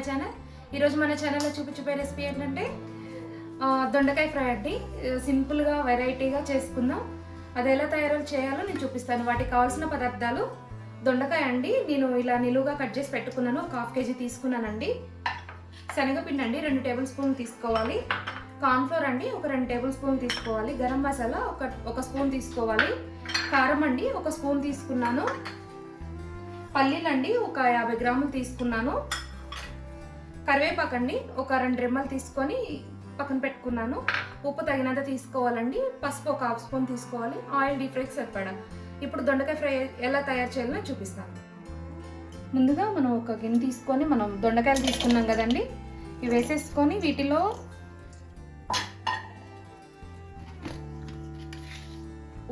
My channel ఈరోజు మన ఛానల్లో చూపించిపోయే రెసిపీ ఏంటంటే దొండకాయ ఫ్రై అండి. సింపుల్గా వెరైటీగా చేసుకుందాం. అది ఎలా తయారు చేయాలో నేను చూపిస్తాను. వాటికి కావాల్సిన పదార్థాలు దొండకాయ అండి. నేను ఇలా నిలువుగా కట్ చేసి పెట్టుకున్నాను. ఒక హాఫ్ కేజీ తీసుకున్నానండి. శనగపిండి అండి రెండు టేబుల్ స్పూన్ తీసుకోవాలి. కార్న్ఫ్లోర్ అండి ఒక రెండు టేబుల్ స్పూన్ తీసుకోవాలి. గరం మసాలా ఒక ఒక స్పూన్ తీసుకోవాలి. కారం అండి ఒక స్పూన్ తీసుకున్నాను. పల్లీలండి ఒక యాభై గ్రాములు తీసుకున్నాను. కరివేపాకు అండి ఒక రెండు రెమ్మలు తీసుకొని పక్కన పెట్టుకున్నాను. ఉప్పు తగినంత తీసుకోవాలండి. పసుపు ఒక హాఫ్ స్పూన్ తీసుకోవాలి. ఆయిల్ డీప్ ఫ్రై సరిపడా. ఇప్పుడు దొండకాయ ఫ్రై ఎలా తయారు చేయాలో చూపిస్తాను. ముందుగా మనం ఒక గిన్నె తీసుకొని మనం దొండకాయలు తీసుకున్నాం కదండి. ఇవి వేసేసుకొని వీటిలో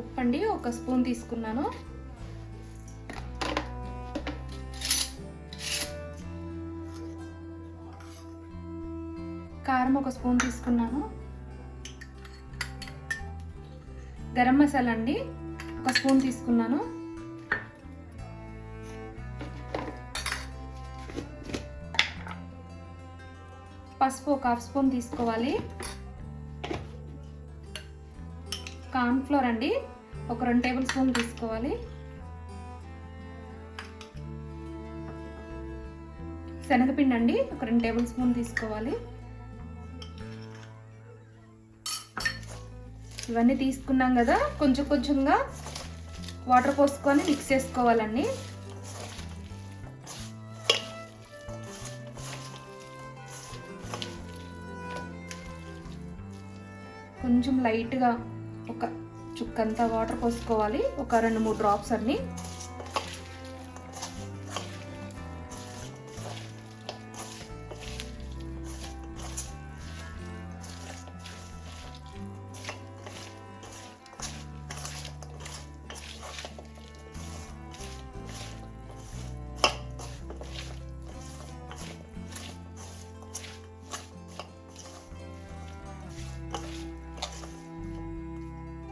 ఉప్పు అండి ఒక స్పూన్ తీసుకున్నాను. కారం ఒక స్పూన్ తీసుకున్నాను. గరం మసాలా అండి ఒక స్పూన్ తీసుకున్నాను. పసుపు ఒక హాఫ్ స్పూన్ తీసుకోవాలి. కార్న్ఫ్లోర్ అండి ఒక రెండు టేబుల్ స్పూన్ తీసుకోవాలి. శనగపిండి అండి ఒక రెండు టేబుల్ స్పూన్ తీసుకోవాలి. ఇవన్నీ తీసుకున్నాం కదా కొంచెం కొంచెంగా వాటర్ పోసుకొని మిక్స్ చేసుకోవాలండి. కొంచెం లైట్గా ఒక చుక్కంతా వాటర్ పోసుకోవాలి ఒక రెండు మూడు డ్రాప్స్ అన్ని.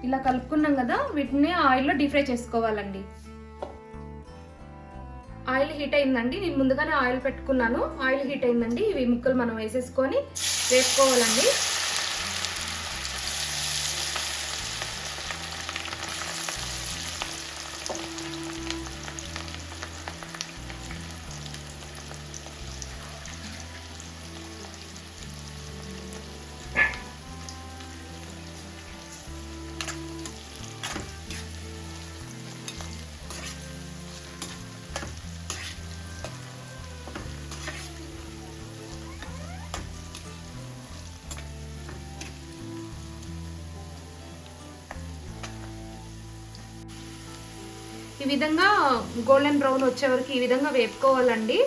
ఇలా కలుపుకున్నాం కదా వీటిని ఆయిల్లో డీప్ ఫ్రై చేసుకోవాలండి. ఆయిల్ హీట్ అయిందండి. నేను ముందుగానే ఆయిల్ పెట్టుకున్నాను. ఆయిల్ హీట్ అయిందండి. ఇవి ముక్కలు మనం వేసేసుకొని వేసుకోవాలండి. ఈ విధంగా గోల్డెన్ బ్రౌన్ వచ్చే వరకు ఈ విధంగా వేపుకోవాలండి.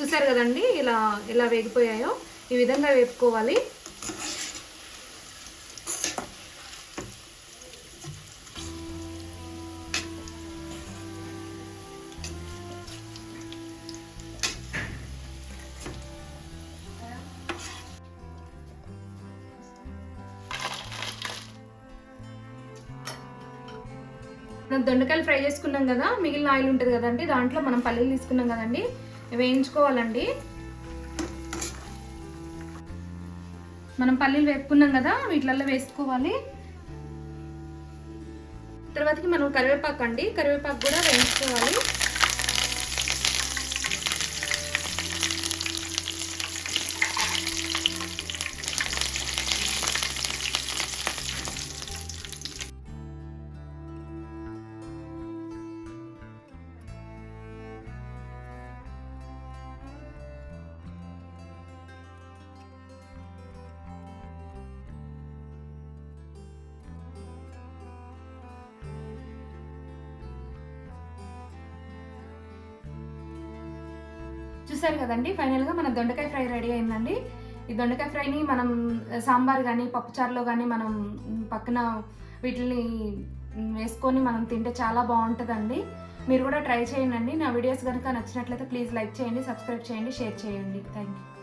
చూసారు కదండి ఇలా ఇలా వేగిపోయాయో? ఈ విధంగా వేపుకోవాలి. మనం దొండకాయలు ఫ్రై చేసుకున్నాం కదా మిగిలిన ఆయిల్ ఉంటుంది కదండి దాంట్లో మనం పల్లీలు తీసుకున్నాం కదండి వేయించుకోవాలండి. మనం పల్లీలు వేపుకున్నాం కదా వీటిలల్లో వేసుకోవాలి. తర్వాతకి మనం కరివేపాకు అండి కరివేపాకు కూడా వేయించుకోవాలి. చూసారు కదండి. ఫైనల్గా మన దొండకాయ ఫ్రై రెడీ అయిందండి. ఈ దొండకాయ ఫ్రైని మనం సాంబార్ కానీ పప్పుచారులో కానీ మనం పక్కన వీటిని వేసుకొని మనం తింటే చాలా బాగుంటుందండి. మీరు కూడా ట్రై చేయండి నా వీడియోస్ కనుక నచ్చినట్లయితే ప్లీజ్ లైక్ చేయండి సబ్స్క్రైబ్ చేయండి షేర్ చేయండి. Thank you